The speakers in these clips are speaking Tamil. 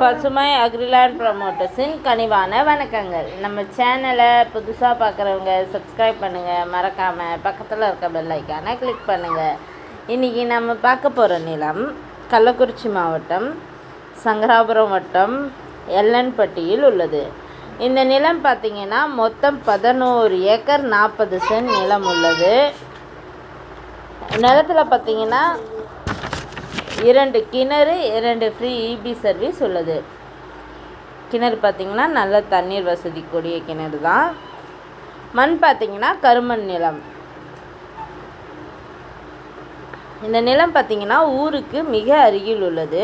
பசுமை அக்ரிலேண்ட் ப்ரமோட்டர்ஸின் கனிவான வணக்கங்கள். நம்ம சேனலை புதுசாக பார்க்குறவங்க சப்ஸ்கிரைப் பண்ணுங்கள் மறக்காமல் பக்கத்தில் இருக்க பெல் கிளிக் பண்ணுங்கள் இன்றைக்கி நம்ம பார்க்க போகிற நிலம் கள்ளக்குறிச்சி மாவட்டம் சங்கராபுரம் வட்டம் எல்லன்பட்டியில் உள்ளது. இந்த நிலம் பார்த்திங்கன்னா மொத்தம் பதினோரு ஏக்கர் நாற்பது சென்ட் நிலம் உள்ளது. நிலத்தில் பார்த்திங்கன்னா இரண்டு கிணறு இரண்டு ஃப்ரீ இபி சர்வீஸ் உள்ளது. கிணறு பார்த்திங்கன்னா நல்ல தண்ணீர் வசதி கூடிய கிணறு தான். மண் பார்த்திங்கன்னா கருமண் நிலம். இந்த நிலம் பார்த்திங்கன்னா ஊருக்கு மிக அருகில் உள்ளது.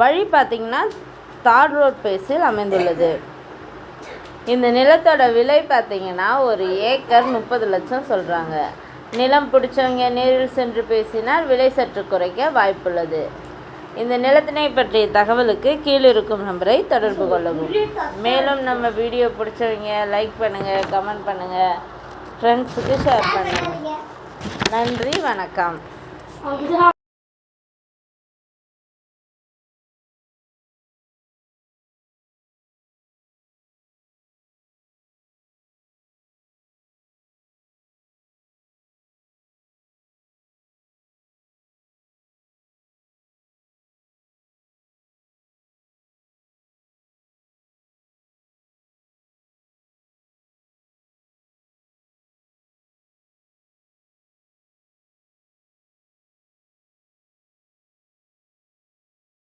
வழி பார்த்திங்கன்னா தார் ரோட் பேஸில் அமைந்துள்ளது. இந்த நிலத்தோட விலை பார்த்திங்கன்னா ஒரு ஏக்கர் முப்பது லட்சம் சொல்கிறாங்க நிலம் பிடிச்சவங்க நேரில் சென்று பேசினால் விலை சற்று குறைக்க வாய்ப்புள்ளது. இந்த நிலத்தினை பற்றிய தகவலுக்கு கீழிருக்கும் நம்பரை தொடர்பு கொள்ளவும். மேலும் நம்ம வீடியோ பிடிச்சவங்க லைக் பண்ணுங்கள் கமெண்ட் பண்ணுங்கள் ஃப்ரெண்ட்ஸுக்கு ஷேர் பண்ணுங்கள் நன்றி வணக்கம்.